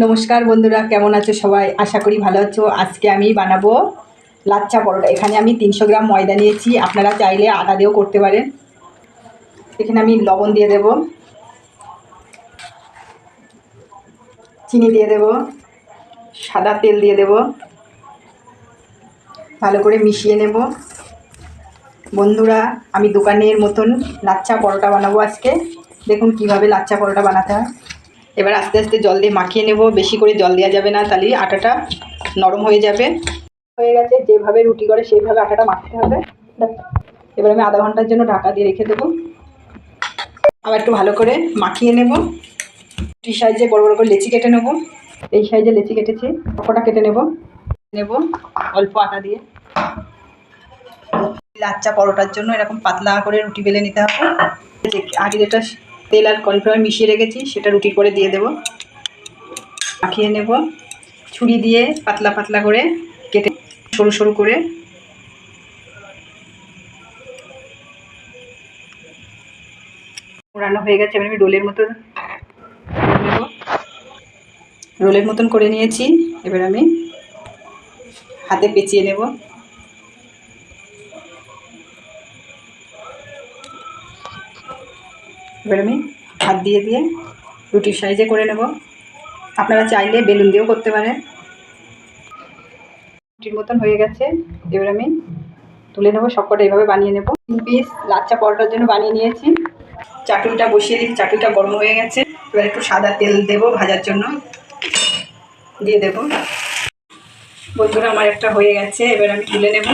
নমস্কার বন্ধুরা, কেমন আছো সবাই? আশা করি ভালো আছো। আজকে আমি বানাবো লাচ্চা পরোটা। এখানে আমি তিনশো গ্রাম ময়দা নিয়েছি। আপনারা চাইলে আটা দিয়েও করতে পারেন। এখানে আমি লবণ দিয়ে দেব। চিনি দিয়ে দেব। সাদা তেল দিয়ে দেব। ভালো করে মিশিয়ে নেব। বন্ধুরা, আমি দোকানের মতন লাচ্চা পরোটা বানাবো আজকে। দেখুন কীভাবে লাচ্চা পরোটা বানাতে হয়। এবার আস্তে আস্তে জল দিয়ে মাখিয়ে নেব। বেশি করে জল দেওয়া যাবে না, তাহলে আটাটা নরম হয়ে যাবে। হয়ে গেছে, যেভাবে রুটি করে সেইভাবে আটাটা মাখতে হবে। এবার আমি আধা ঘণ্টার জন্য ঢাকা দিয়ে রেখে দেবো। আবার একটু ভালো করে মাখিয়ে নেব। রুটি সাইজে বড় বড় করে লেচি কেটে নেব। এই সাইজে লেচি কেটেছি পকোটা কেটে নেব। নেব অল্প আটা দিয়ে। লাচ্চা পরোটার জন্য এরকম পাতলা করে রুটি বেলে নিতে হবে। আগে যেটা তেল আর কর্নফ্লাওয়ার মিশিয়ে রেখেছি, সেটা রুটি করে দিয়ে দেব। মাখিয়ে নেব। ছুরি দিয়ে পাতলা পাতলা করে কেটে সরু সরু করে। পোড়ানো হয়ে গেছে, এবার আমি রোলের মতন নেব। রোলের মতন করে নিয়েছি, এবার আমি হাতে পেঁচিয়ে নেব। এবার আমি হাত দিয়ে দিয়ে রুটির সাইজে করে নেব। আপনারা চাইলে বেলুন দিয়েও করতে পারেন। রুটির মতন হয়ে গেছে। এবার আমি তুলে নেব, সবকটা এইভাবে বানিয়ে নেব। তিন পিস লাচ্চা পরোটার জন্য বানিয়ে নিয়েছি। চাটুইটা বসিয়ে দিই চাটুইটা গরম হয়ে গেছে। এবার একটু সাদা তেল দেবো ভাজার জন্য। দিয়ে দেব। বন্ধুরা, আমার একটা হয়ে গেছে। এবার আমি তুলে নেব।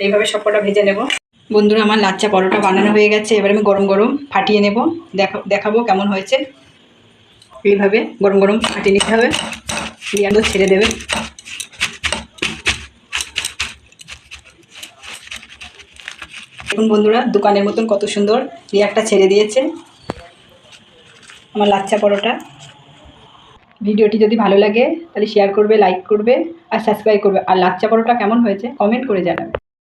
এইভাবে সবকটা ভেজে নেব। বন্ধুরা, আমার লাচ্চা পরোটা বানানো হয়ে গেছে। এবার আমি গরম গরম ফাটিয়ে নেব। দেখা, দেখাবো কেমন হয়েছে। এইভাবে গরম গরম ফাটিয়ে নিতে হবে। বিরিয়ানিও ছেড়ে দেবে। দেখুন বন্ধুরা, দোকানের মতন কত সুন্দর। রিয়াকটা ছেড়ে দিয়েছে আমার লাচ্চা পরোটা। ভিডিওটি যদি ভালো লাগে, তাহলে শেয়ার করবে লাইক করবে আর সাবস্ক্রাইব করবে। আর লাচ্চা পরোটা কেমন হয়েছে কমেন্ট করে জানাবে।